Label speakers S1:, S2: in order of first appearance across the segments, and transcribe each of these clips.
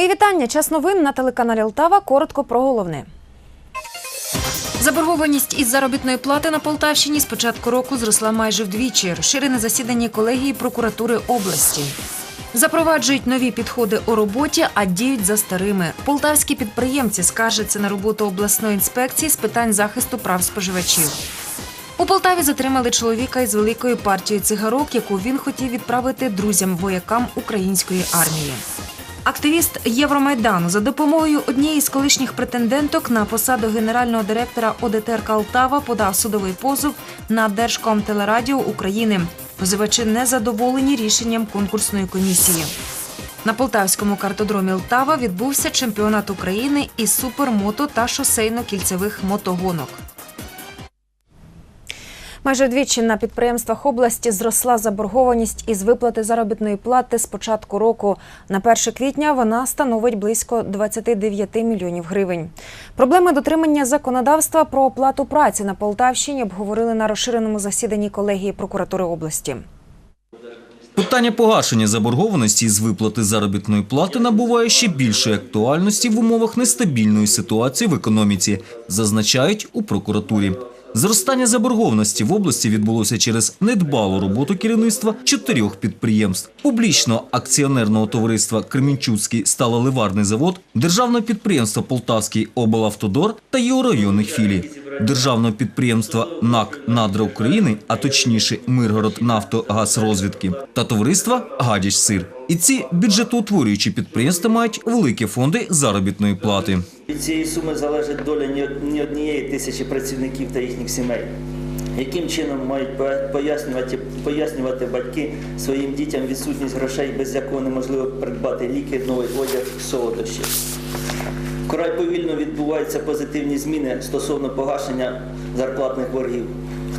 S1: Мої вітання. Час новин на телеканалі Лтава. Коротко про головне. Заборгованість із заробітної плати на Полтавщині з початку року зросла майже вдвічі. Розширене засідання колегії прокуратури області. Запроваджують нові підходи у роботі, а діють за старими. Полтавські підприємці скаржаться на роботу обласної інспекції з питань захисту прав споживачів. У Полтаві затримали чоловіка із великою партією цигарок, яку він хотів відправити друзям-воякам української армії. Активіст Євромайдану за допомогою однієї з колишніх претенденток на посаду генерального директора ОДТР Калтава подав судовий позов на Держкомтелерадіо України. Позивачі не задоволені рішенням конкурсної комісії. На полтавському картодромі Лтава відбувся чемпіонат України із супермото та шосейно-кільцевих мотогонок. Майже вдвічі на підприємствах області зросла заборгованість із виплати заробітної плати з початку року. На 1 квітня вона становить близько 29 мільйонів гривень. Проблеми дотримання законодавства про оплату праці на Полтавщині обговорили на розширеному засіданні колегії прокуратури області.
S2: Питання погашення заборгованості з виплати заробітної плати набуває ще більшої актуальності в умовах нестабільної ситуації в економіці, зазначають у прокуратурі. Зростання заборгованості в області відбулося через недбалу роботу керівництва чотирьох підприємств: публічного акціонерного товариства Кремінчуцький сталоливарний завод, державного підприємства Полтавський облавтодор та його районних філій, державного підприємства НАК Надра України, а точніше Миргород Нафтогазрозвідки та товариства Гадяч Сир. І ці бюджетоутворюючі підприємства мають великі фонди заробітної плати.
S3: Від цієї суми залежить доля ні однієї тисячі працівників та їхніх сімей. Яким чином мають пояснювати, пояснювати батьки своїм дітям відсутність грошей, без якого неможливо придбати ліки, новий одяг, солодощі? Вкрай повільно відбуваються позитивні зміни стосовно погашення зарплатних боргів.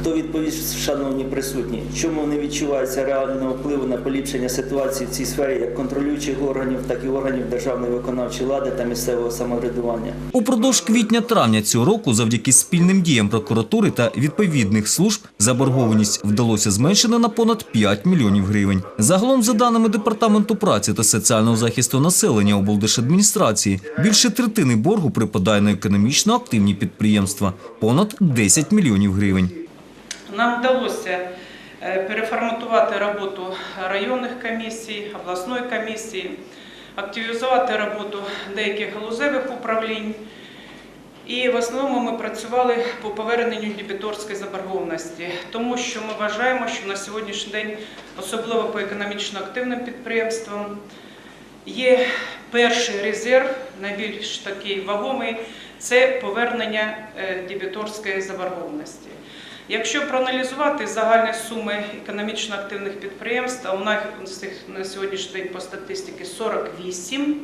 S3: Хто відповість, шановні присутні, чому не відчувається реального впливу на поліпшення ситуації в цій сфері як контролюючих органів, так і органів державної виконавчої влади та місцевого самоврядування?
S2: Упродовж квітня-травня цього року, завдяки спільним діям прокуратури та відповідних служб, заборгованість вдалося зменшити на понад 5 мільйонів гривень. Загалом, за даними департаменту праці та соціального захисту населення облдержадміністрації, більше третини боргу припадає на економічно активні підприємства понад 10 мільйонів гривень.
S4: Нам вдалося е, переформатувати роботу районних комісій, обласної комісії, активізувати роботу деяких галузевих управлінь. І в основному ми працювали по поверненню дебіторської заборгованості, тому що ми вважаємо, що на сьогоднішній день, особливо по економічно активним підприємствам, є перший резерв, найбільш такий вагомий, це повернення е, дебіторської заборгованості. Якщо проаналізувати загальні суми економічно активних підприємств, а у нас на сьогоднішній день по статистиці 48,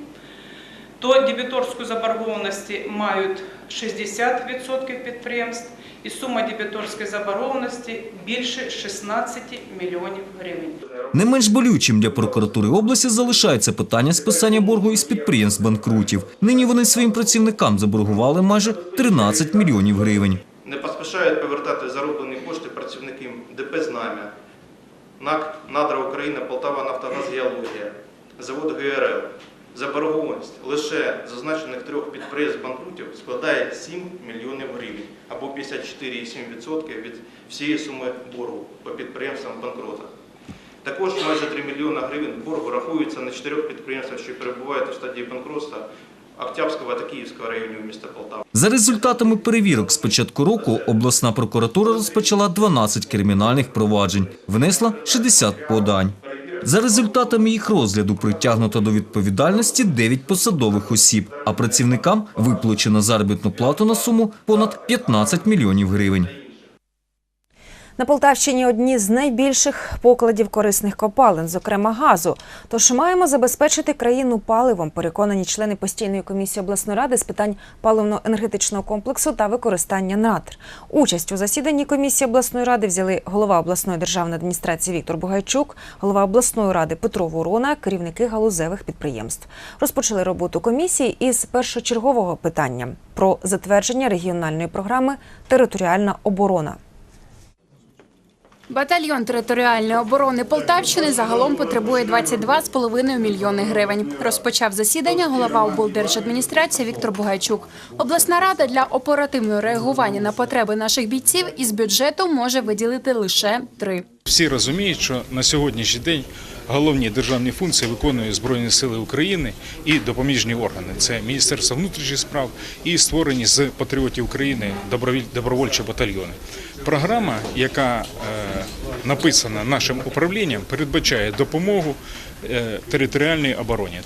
S4: то дебіторську заборгованості мають 60% підприємств, і сума дебіторської заборгованості більше 16 мільйонів гривень.
S2: Не менш болючим для прокуратури області залишається питання списання боргу із підприємств банкрутів. Нині вони своїм працівникам заборгували майже 13 мільйонів гривень.
S5: Не поспішають повертати зароблені кошти працівникам ДП «Знам'я», НАК «Надра України», Полтава «Нафтогаз Геологія», завод ГРЛ. Заборгованість лише зазначених трьох підприємств банкрутів складає 7 мільйонів гривень або 54,7% від всієї суми боргу по підприємствам банкротах. Також майже 3 мільйони гривень боргу рахується на чотирьох підприємствах, що перебувають у стадії банкротства Октябрського та Київського районів міста Полтава.
S2: За результатами перевірок з початку року обласна прокуратура розпочала 12 кримінальних проваджень, внесла 60 подань. За результатами їх розгляду притягнуто до відповідальності 9 посадових осіб, а працівникам виплачено заробітну плату на суму понад 15 мільйонів гривень.
S1: На Полтавщині одні з найбільших покладів корисних копалин, зокрема газу. Тож маємо забезпечити країну паливом, переконані члени постійної комісії обласної ради з питань паливно-енергетичного комплексу та використання надр. Участь у засіданні комісії обласної ради взяли голова обласної державної адміністрації Віктор Бугайчук, голова обласної ради Петро Ворона, керівники галузевих підприємств. Розпочали роботу комісії із першочергового питання про затвердження регіональної програми Територіальна оборона.
S6: Батальйон територіальної оборони Полтавщини загалом потребує 22,5 мільйони гривень. Розпочав засідання голова облдержадміністрації Віктор Бугайчук. Обласна рада для оперативного реагування на потреби наших бійців із бюджету може виділити лише три.
S7: Всі розуміють, що на сьогоднішній день головні державні функції виконують Збройні Сили України і допоміжні органи. Це Міністерство внутрішніх справ і створені з патріотів України добровольчі батальйони. Програма, яка е, написана нашим управлінням, передбачає допомогу е, територіальній обороні.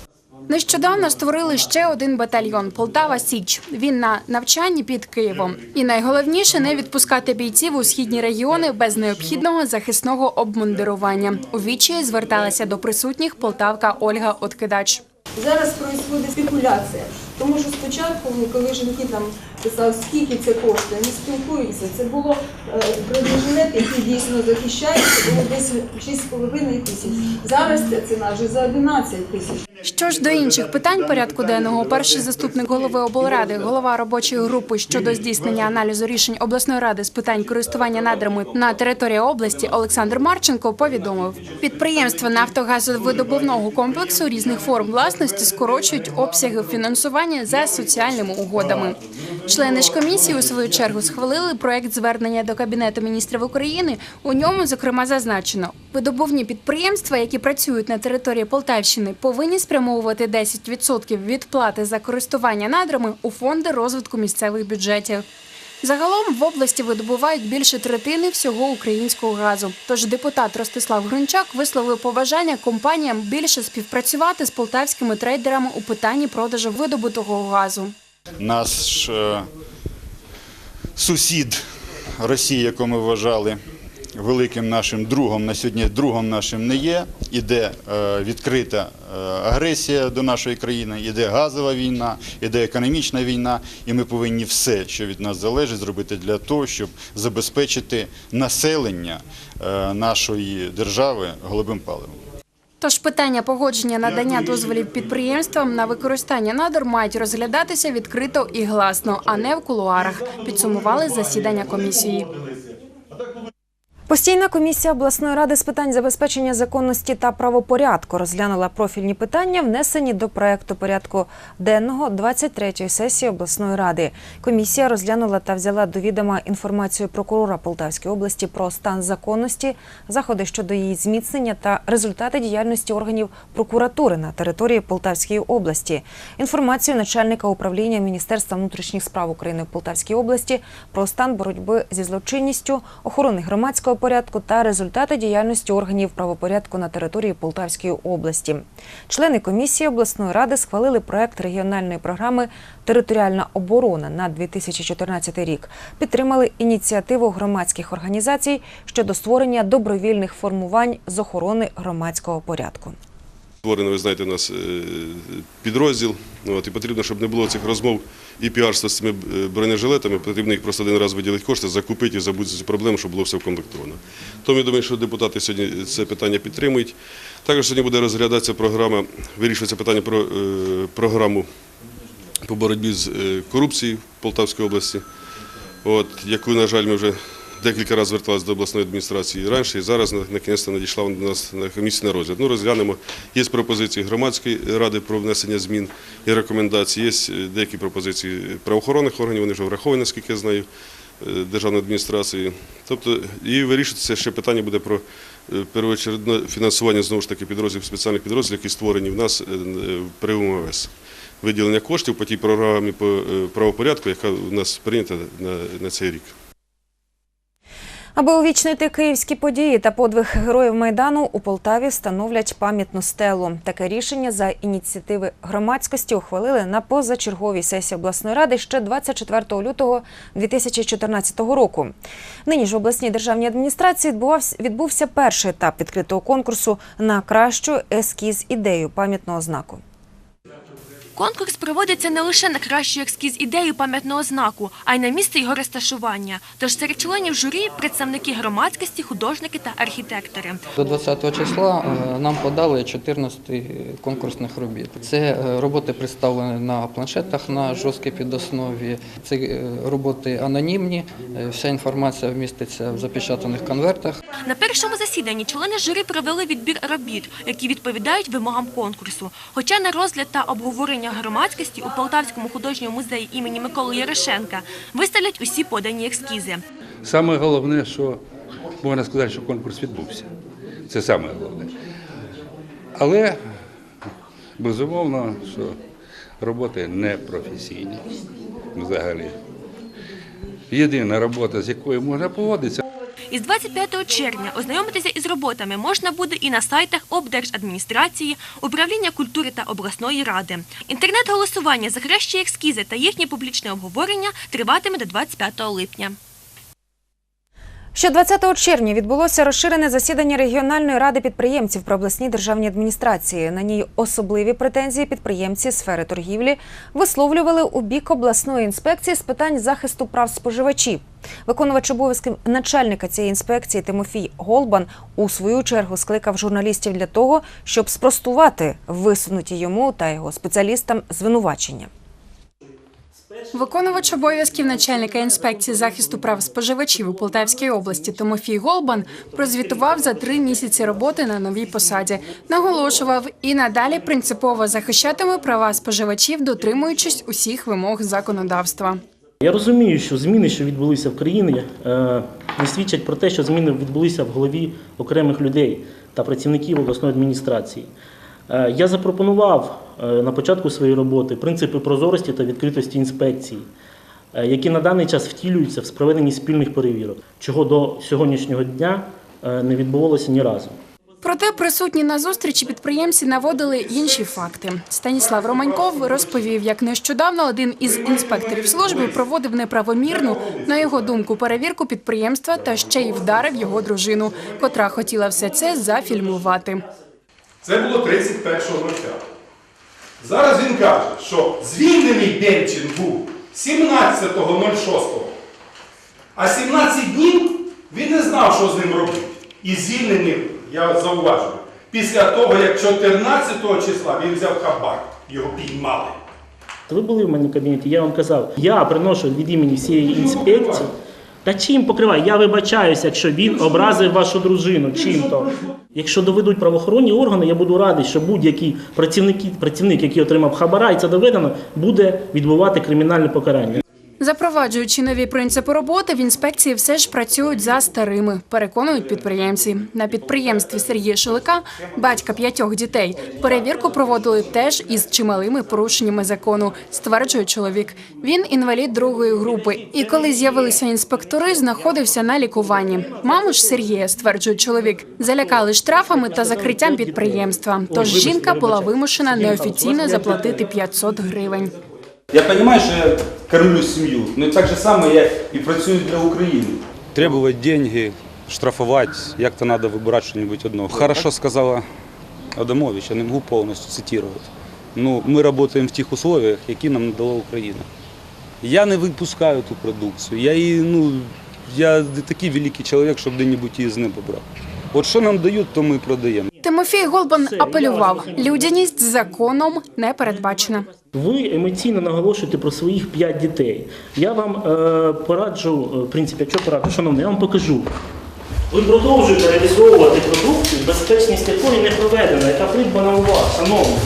S6: Нещодавно створили ще один батальйон Полтава Січ. Він на навчанні під Києвом. І найголовніше не відпускати бійців у східні регіони без необхідного захисного обмундирування. У вічі зверталася до присутніх полтавка Ольга Откидач.
S8: Зараз відбувається спекуляція, тому що спочатку, коли жінки там писали, скільки це коштує, не спілкуються. Це було е, бронежилет, який дійсно захищається, було десь 6,5 тисяч. Зараз ця ціна вже за 11 тисяч.
S6: Що ж до інших питань порядку денного, перший заступник голови облради, голова робочої групи щодо здійснення аналізу рішень обласної ради з питань користування надрами на території області Олександр Марченко повідомив, підприємства нафтогазовидобувного комплексу різних форм власності скорочують обсяги фінансування за соціальними угодами. Члени ж комісії у свою чергу схвалили проект звернення до кабінету міністрів України. У ньому зокрема зазначено, видобувні підприємства, які працюють на території Полтавщини, повинні спрямовувати 10% від плати за користування надрами у фонди розвитку місцевих бюджетів. Загалом в області видобувають більше третини всього українського газу. Тож депутат Ростислав Гринчак висловив побажання компаніям більше співпрацювати з полтавськими трейдерами у питанні продажу видобутого газу.
S9: Наш е, сусід Росія, яку ми вважали великим нашим другом, на сьогодні другом нашим не є. Іде е, відкрита е, агресія до нашої країни, іде газова війна, іде економічна війна, і ми повинні все, що від нас залежить, зробити для того, щоб забезпечити населення нашої держави голубим паливом.
S6: Тож питання погодження надання дозволів підприємствам на використання надр мають розглядатися відкрито і гласно, а не в кулуарах. Підсумували засідання комісії.
S1: Постійна комісія обласної ради з питань забезпечення законності та правопорядку розглянула профільні питання, внесені до проекту порядку денного 23-ї сесії обласної ради. Комісія розглянула та взяла до відома інформацію прокурора Полтавської області про стан законності, заходи щодо її зміцнення та результати діяльності органів прокуратури на території Полтавської області. Інформацію начальника управління Міністерства внутрішніх справ України в Полтавській області про стан боротьби зі злочинністю, охорони громадського порядку та результати діяльності органів правопорядку на території Полтавської області. Члени комісії обласної ради схвалили проект регіональної програми Територіальна оборона на 2014 рік. Підтримали ініціативу громадських організацій щодо створення добровільних формувань з охорони громадського порядку.
S10: Створений, ви знаєте, у нас е, підрозділ. От, і потрібно, щоб не було цих розмов і піарство з цими е, бронежилетами. Потрібно їх просто один раз виділити кошти, закупити і забути цю проблему, щоб було все вкомплектовано. Тому я думаю, що депутати сьогодні це питання підтримують. Також сьогодні буде розглядатися програма, вирішується питання про е, програму по боротьбі з е, корупцією в Полтавській області, от, яку, на жаль, ми вже декілька разів зверталися до обласної адміністрації раніше, і зараз на кінець надійшла до нас на комісію на розгляд. Ну, розглянемо. Є пропозиції громадської ради про внесення змін і рекомендацій, є е, деякі пропозиції правоохоронних органів, вони вже враховані, наскільки я знаю, е, державної адміністрації. Тобто, і вирішується ще питання буде про е, первоочередне фінансування знову ж таки підрозділів, спеціальних підрозділів, які створені в нас при УМВС. Виділення коштів по тій програмі по правопорядку, яка у нас прийнята на, на цей рік.
S1: Аби увічнити київські події та подвиг героїв майдану у Полтаві встановлять пам'ятну стелу. Таке рішення за ініціативи громадськості ухвалили на позачерговій сесії обласної ради ще 24 лютого 2014 року. Нині ж в обласній державній адміністрації відбувся перший етап відкритого конкурсу на кращу ескіз ідею пам'ятного знаку.
S11: Конкурс проводиться не лише на кращий ескіз ідеї пам'ятного знаку, а й на місце його розташування. Тож серед членів журі представники громадськості, художники та архітектори.
S12: До 20 числа е, нам подали 14 конкурсних робіт. Це е, роботи представлені на планшетах на жорсткій підоснові. Це е, роботи анонімні. Вся інформація вміститься в запечатаних конвертах.
S11: На першому засіданні члени журі провели відбір робіт, які відповідають вимогам конкурсу. Хоча на розгляд та обговорення громадськості у Полтавському художньому музеї імені Миколи Ярошенка виставлять усі подані ескізи.
S13: Саме головне, що можна сказати, що конкурс відбувся. Це саме головне. Але безумовно, що роботи не професійні взагалі. Єдина робота, з якою можна погодитися,
S11: Із 25 червня ознайомитися із роботами можна буде і на сайтах облдержадміністрації, управління культури та обласної ради. Інтернет-голосування за кращі ескізи та їхнє публічне обговорення триватиме до 25 липня.
S1: Ще 20 червня відбулося розширене засідання регіональної ради підприємців при обласній державній адміністрації. На ній особливі претензії підприємці сфери торгівлі висловлювали у бік обласної інспекції з питань захисту прав споживачів. Виконувач обов'язків начальника цієї інспекції Тимофій Голбан у свою чергу скликав журналістів для того, щоб спростувати висунуті йому та його спеціалістам звинувачення.
S6: Виконувач обов'язків начальника інспекції захисту прав споживачів у Полтавській області Тимофій Голбан прозвітував за три місяці роботи на новій посаді. Наголошував і надалі принципово захищатиме права споживачів, дотримуючись усіх вимог законодавства.
S14: Я розумію, що зміни, що відбулися в країні, е, не свідчать про те, що зміни відбулися в голові окремих людей та працівників обласної адміністрації. Е, Я запропонував е, на початку своєї роботи принципи прозорості та відкритості інспекції, е, які на даний час втілюються в проведенні спільних перевірок, чого до сьогоднішнього дня не відбувалося ні разу.
S6: Проте присутні на зустрічі підприємці наводили інші факти. Станіслав Романьков розповів, як нещодавно один із інспекторів служби проводив неправомірну, на його думку, перевірку підприємства та ще й вдарив його дружину, котра хотіла все це зафільмувати.
S15: Це було 31 липня. Зараз він каже, що звільнений Демчин був 17.06. А 17 днів він не знав, що з ним робити. І звільнений, я зауважую, після того, як 14 числа він взяв хабар, його піймали.
S14: Ви були в мене в кабінеті, я вам казав, я приношу від імені всієї інспекції. Та чим покриваю? Я вибачаюся, якщо він образив вашу дружину. Чим то? Якщо доведуть правоохоронні органи, я буду радий, що будь-який працівник, працівник, який отримав хабара, і це доведено, буде відбувати кримінальне покарання.
S6: Запроваджуючи нові принципи роботи, в інспекції все ж працюють за старими, переконують підприємці. На підприємстві Сергія Шилика, батька п'ятьох дітей, перевірку проводили теж із чималими порушеннями закону, стверджує чоловік. Він інвалід другої групи. І коли з'явилися інспектори, знаходився на лікуванні. Маму ж Сергія, стверджує чоловік, залякали штрафами та закриттям підприємства. Тож жінка була вимушена неофіційно заплатити 500 гривень.
S16: Я розумію, що я кормлю сім'ю, але так же само я і працюю для України.
S17: Требовать деньги, штрафовать, як-то надо выбирать что-нибудь одно. Хорошо сказала Адамович, я не можу повністю цитувати. Ну, ми працюємо в тих условиях, які нам надала Україна. Я не випускаю ту продукцію. Я, її, ну, я не такий великий чоловік, щоб де-небудь її з неба брати. От що нам дають, то ми продаємо.
S6: Тимофій Голбан апелював. Людяність законом не передбачена.
S14: Ви емоційно наголошуєте про своїх п'ять дітей. Я вам е, пораджу, е, в принципі, якщо пораджу, шановний, я вам покажу. Ви продовжуєте реалізовувати продукцію, безпечність якої не проведена, яка придбана у вас, шановні.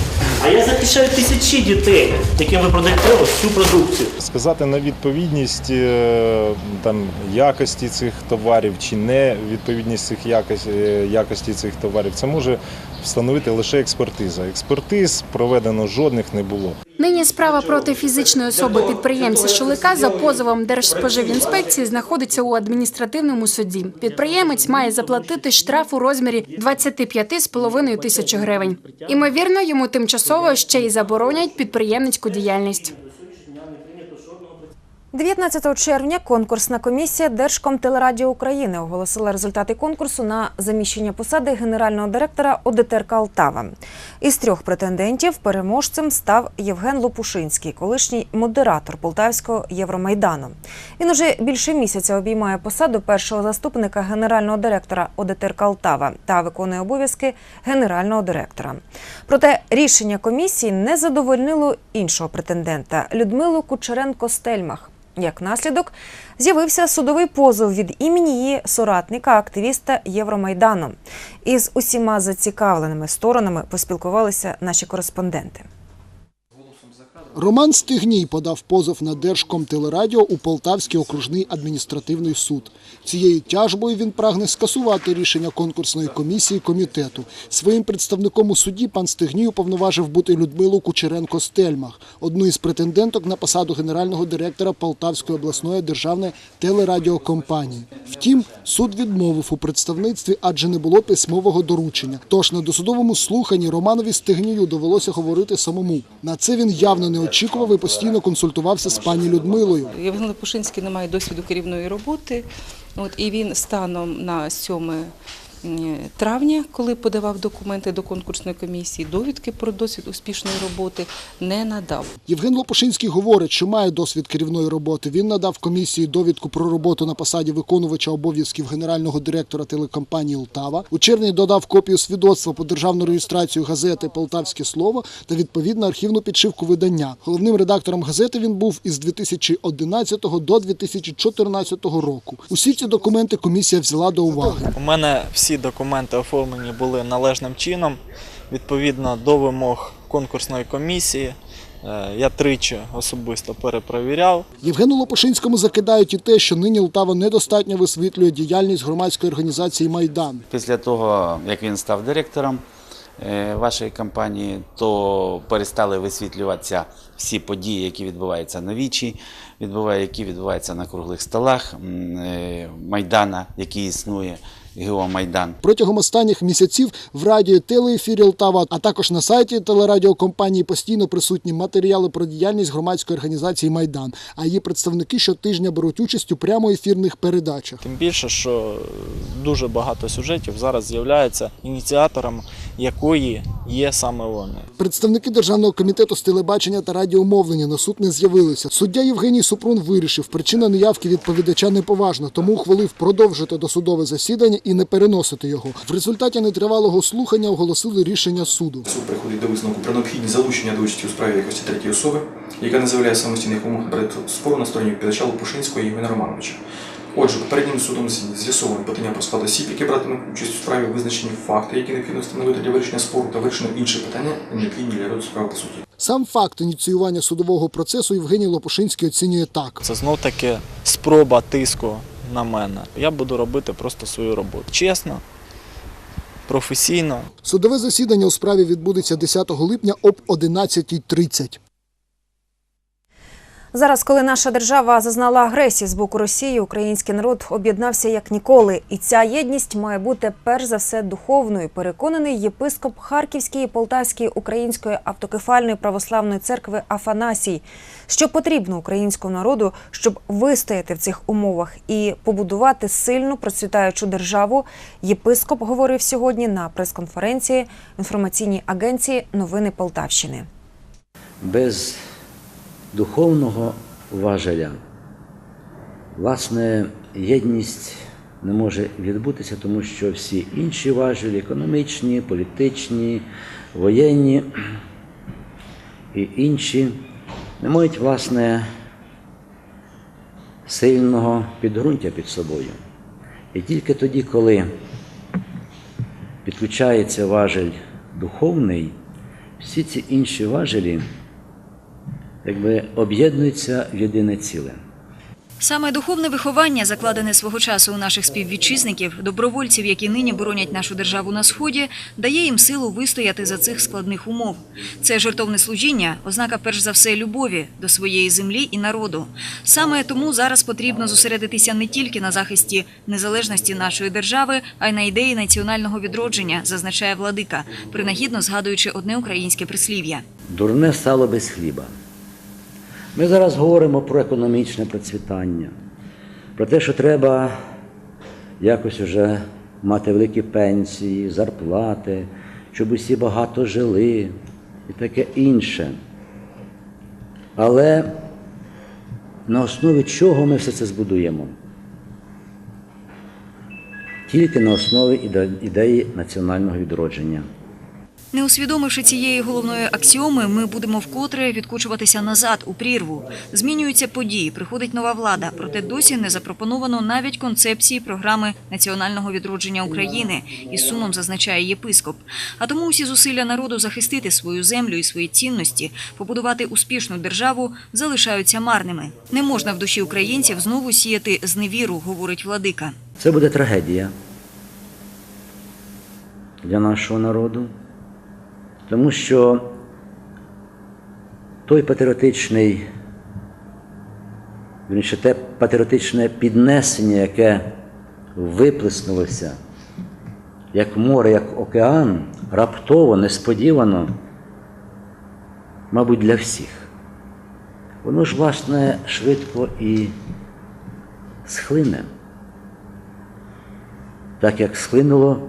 S14: А я захищаю тисячі дітей, яким ви продаєте ось цю продукцію.
S18: Сказати на відповідність е, там, якості цих товарів чи не відповідність цих якості, якості цих товарів, це може встановити лише експертиза. Експертиз проведено жодних не було.
S6: Нині справа проти фізичної особи підприємця Шулика за позовом Держспоживінспекції знаходиться у адміністративному суді. Підприємець має заплатити штраф у розмірі 25,5 тисяч гривень. Імовірно, йому тимчасово ще й заборонять підприємницьку діяльність.
S1: 19 червня конкурсна комісія Держкомтелерадіо України оголосила результати конкурсу на заміщення посади генерального директора ОДТРК Алтава. Із трьох претендентів переможцем став Євген Лопушинський, колишній модератор Полтавського Євромайдану. Він уже більше місяця обіймає посаду першого заступника генерального директора ОДТРК Алтава та виконує обов'язки генерального директора. Проте рішення комісії не задовольнило іншого претендента Людмилу Кучеренко-Стельмах. Як наслідок, з'явився судовий позов від імені її соратника, активіста Євромайдану. Із усіма зацікавленими сторонами поспілкувалися наші кореспонденти.
S19: Роман Стигній подав позов на Держкомтелерадіо у Полтавський окружний адміністративний суд. Цією тяжбою він прагне скасувати рішення конкурсної комісії комітету. Своїм представником у суді пан Стигній уповноважив бути Людмилу Кучеренко-Стельмах, одну із претенденток на посаду генерального директора Полтавської обласної державної телерадіокомпанії. Втім, суд відмовив у представництві, адже не було письмового доручення. Тож на досудовому слуханні Романові Стигнію довелося говорити самому. На це він явно не очікував і постійно консультувався з пані Людмилою.
S20: Євген Пушинський не має досвіду керівної роботи. От, і він станом на 7 м, травня, коли подавав документи до конкурсної комісії, довідки про досвід успішної роботи не надав.
S19: Євген Лопушинський говорить, що має досвід керівної роботи. Він надав комісії довідку про роботу на посаді виконувача обов'язків генерального директора телекомпанії «Лтава». У червні додав копію свідоцтва по державну реєстрацію газети Полтавське слово та відповідну архівну підшивку видання. Головним редактором газети він був із 2011 до 2014 року. Усі ці документи комісія взяла до уваги.
S21: У мене всі документи оформлені були належним чином, відповідно до вимог конкурсної комісії. Е, Я тричі особисто перепровіряв.
S19: Євгену Лопушинському закидають і те, що нині Лтава недостатньо висвітлює діяльність громадської організації Майдан.
S22: Після того, як він став директором е, вашої компанії, то перестали висвітлюватися всі події, які відбуваються на вічі, відбуває- які відбуваються на круглих столах е, Майдана, який існує, Геомайдан.
S19: Протягом останніх місяців в радіо телеефірі Лтава, а також на сайті телерадіокомпанії постійно присутні матеріали про діяльність громадської організації Майдан. А її представники щотижня беруть участь у прямоефірних передачах.
S21: Тим більше, що дуже багато сюжетів зараз з'являється ініціатором якої є саме вони.
S19: Представники Державного комітету з телебачення та радіомовлення на суд не з'явилися. Суддя Євгеній Супрун вирішив, причина неявки відповідача неповажна, тому ухвалив продовжити досудове засідання і не переносити його. В результаті нетривалого слухання оголосили рішення суду.
S23: Суд приходить до висновку про необхідність залучення до участі у справі якості третьої особи, яка не заявляє самостійних вимог предмету спору на стороні відповідача Лопушинського Євгена Романовича. Отже, попереднім судом з'ясовано питання про склад осіб, які братимуть участь у справі, визначені факти, які необхідно встановити для вирішення спору, та вирішено інші питання, необхідні для роду справи по суті.
S19: Сам факт ініціювання судового процесу Євгеній Лопушинський оцінює так.
S21: Це знов таки спроба тиску на мене. Я буду робити просто свою роботу. Чесно, професійно.
S19: Судове засідання у справі відбудеться 10 липня об 11.30.
S1: Зараз, коли наша держава зазнала агресії з боку Росії, український народ об'єднався як ніколи, і ця єдність має бути перш за все духовною. Переконаний єпископ Харківської і Полтавської української автокефальної православної церкви Афанасій, що потрібно українському народу, щоб вистояти в цих умовах і побудувати сильну процвітаючу державу. Єпископ говорив сьогодні на прес-конференції інформаційній агенції Новини Полтавщини.
S24: без духовного важеля. Власне, єдність не може відбутися, тому що всі інші важелі економічні, політичні, воєнні і інші не мають власне сильного підґрунтя під собою. І тільки тоді, коли підключається важель духовний, всі ці інші важелі якби об'єднуються в єдине ціле.
S25: Саме духовне виховання, закладене свого часу у наших співвітчизників, добровольців, які нині боронять нашу державу на сході, дає їм силу вистояти за цих складних умов. Це жертовне служіння, ознака перш за все любові до своєї землі і народу. Саме тому зараз потрібно зосередитися не тільки на захисті незалежності нашої держави, а й на ідеї національного відродження, зазначає владика, принагідно згадуючи одне українське прислів'я.
S24: Дурне сало без хліба. Ми зараз говоримо про економічне процвітання, про те, що треба якось уже мати великі пенсії, зарплати, щоб усі багато жили і таке інше. Але на основі чого ми все це збудуємо? Тільки на основі ідеї національного відродження.
S25: Не усвідомивши цієї головної аксіоми, ми будемо вкотре відкочуватися назад у прірву. Змінюються події, приходить нова влада, проте досі не запропоновано навіть концепції програми національного відродження України. Із сумом зазначає єпископ. А тому усі зусилля народу захистити свою землю і свої цінності, побудувати успішну державу залишаються марними. Не можна в душі українців знову сіяти зневіру, говорить владика.
S24: Це буде трагедія для нашого народу, тому що той патріотичний, вірніше, те патріотичне піднесення, яке виплеснулося, як море, як океан, раптово, несподівано, мабуть, для всіх. Воно ж, власне, швидко і схлине так як схлинуло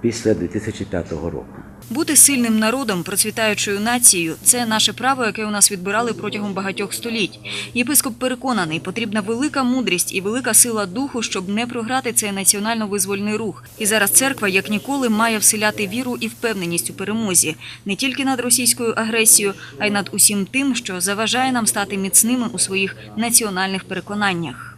S24: після 2005 року.
S25: Бути сильним народом, процвітаючою нацією це наше право, яке у нас відбирали протягом багатьох століть. Єпископ переконаний, потрібна велика мудрість і велика сила духу, щоб не програти цей національно-визвольний рух. І зараз церква, як ніколи, має вселяти віру і впевненість у перемозі не тільки над російською агресією, а й над усім тим, що заважає нам стати міцними у своїх національних переконаннях.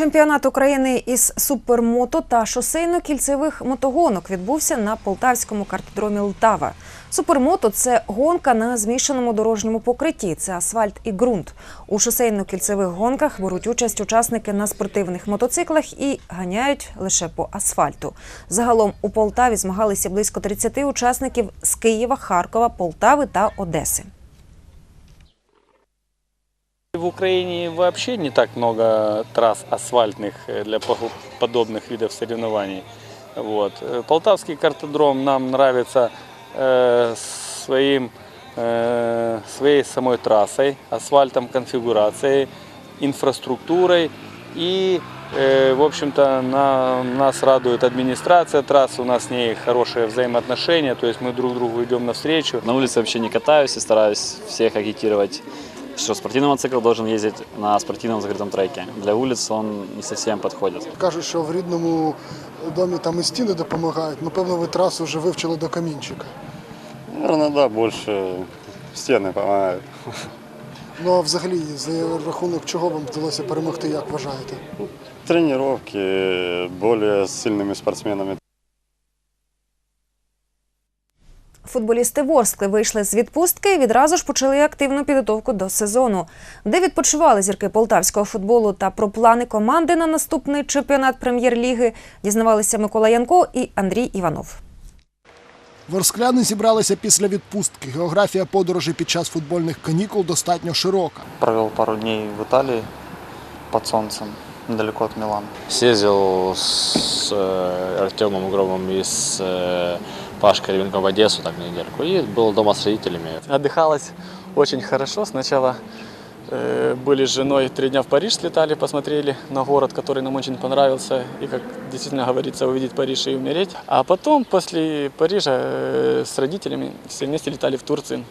S1: Чемпіонат України із супермото та шосейно-кільцевих мотогонок відбувся на полтавському картодромі Лтава. Супермото це гонка на змішаному дорожньому покритті. Це асфальт і ґрунт. У шосейно-кільцевих гонках беруть участь учасники на спортивних мотоциклах і ганяють лише по асфальту. Загалом у Полтаві змагалися близько 30 учасників з Києва, Харкова, Полтави та Одеси.
S26: В Украине вообще не так много трасс асфальтных э, для по- подобных видов соревнований. Вот. Э, Полтавский картодром нам нравится э, своим, э, своей самой трассой, асфальтом, конфигурацией, инфраструктурой и, э, в общем-то, на, нас радует администрация трассы, у нас с ней хорошие взаимоотношения, то есть мы друг другу идем навстречу.
S27: На улице вообще не катаюсь и стараюсь всех агитировать, что спортивный мотоцикл должен ездить на спортивном закрытом треке. Для улиц он не совсем подходит.
S19: Кажуть, що в рідному домі там і стіни допомагають. Напевно, ви трасу вже вивчили до камінчика.
S28: Наверное, да, больше стены помогают.
S19: Ну а взагалі, за рахунок чого вам вдалося перемогти, як вважаєте?
S28: Тренировки более сильными спортсменами.
S1: Футболісти Ворскли вийшли з відпустки і відразу ж почали активну підготовку до сезону. Де відпочивали зірки полтавського футболу та про плани команди на наступний чемпіонат прем'єр-ліги дізнавалися Микола Янко і Андрій Іванов.
S19: Ворскляни зібралися після відпустки. Географія подорожей під час футбольних канікул достатньо широка.
S21: Провел пару дней в Италии под солнцем, недалеко от Милана.
S27: Съездил с э, Артемом Угровым и с э, Пашкой Ревенком в Одессу так на недельку. И был дома с родителями.
S21: Отдыхалось очень хорошо. Сначала э, были с женой три дня в Париж слетали, посмотрели на город, который нам очень понравился. И, как действительно говорится, увидеть Париж и умереть. А потом, после Парижа, э, с родителями все вместе летали в Турцию.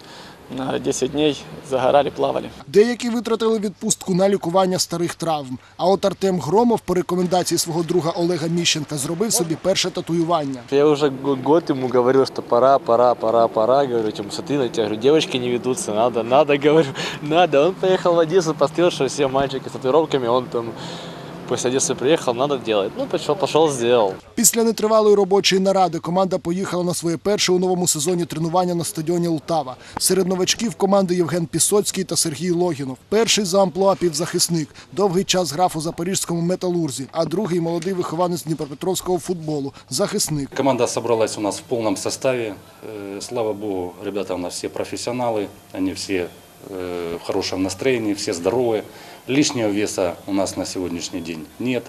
S21: На 10 дней загорали, плавали.
S19: Деякі витратили відпустку на лікування старих травм. А от Артем Громов по рекомендації свого друга Олега Міщенка зробив собі перше татуювання.
S27: Я уже г- год ему говорил, что пора, пора, пора, пора. Говорю, тем, смотри на тебя, говорю, девочки не ведутся, надо, надо, говорю, надо. Он поехал в Одессу, посмотрел, что все мальчики с татуировками, он там после Одессы приехал, надо делать. Ну, пошел, пошел, сделал.
S19: Після нетривалої робочої наради команда поїхала на своє перше у новому сезоні тренування на стадіоні Лтава. Серед новачків команди Євген Пісоцький та Сергій Логінов. Перший за амплуа півзахисник. Довгий час грав у запорізькому металурзі, а другий молодий вихованець Дніпропетровського футболу захисник.
S29: Команда собралась у нас в полном составе. Э, Слава богу, ребята у нас все профессионалы, они все э, в хорошем настроении, все здоровые. Лишнего веса у нас на сегодняшний день нет.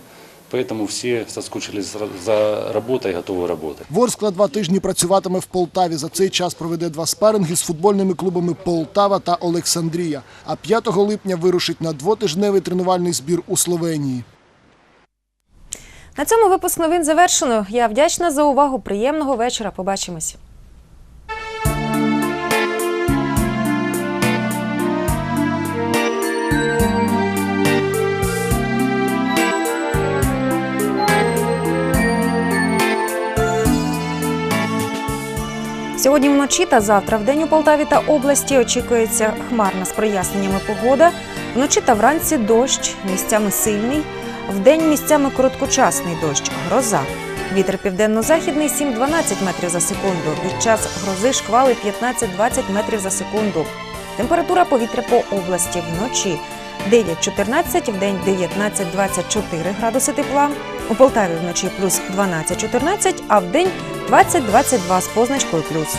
S29: Поэтому все соскучились за- за работой, готовы работать.
S19: Ворскла два тижні працюватиме в Полтаві. За цей час проведе два спаринги з футбольними клубами Полтава та Олександрія. А 5 липня вирушить на двотижневий тренувальний збір у Словенії.
S1: На цьому випуск новин завершено. Я вдячна за увагу. Приємного вечора. Побачимось. Сьогодні вночі та завтра в день у Полтаві та області очікується хмарна з проясненнями погода. Вночі та вранці дощ, місцями сильний. Вдень місцями короткочасний дощ, гроза. Вітер південно-західний 7-12 метрів за секунду. Під час грози шквали 15-20 метрів за секунду. Температура повітря по області вночі 9-14, вдень 19-24 градуси тепла. У Полтаві вночі плюс 12-14, а вдень 20-22 з позначкою плюс.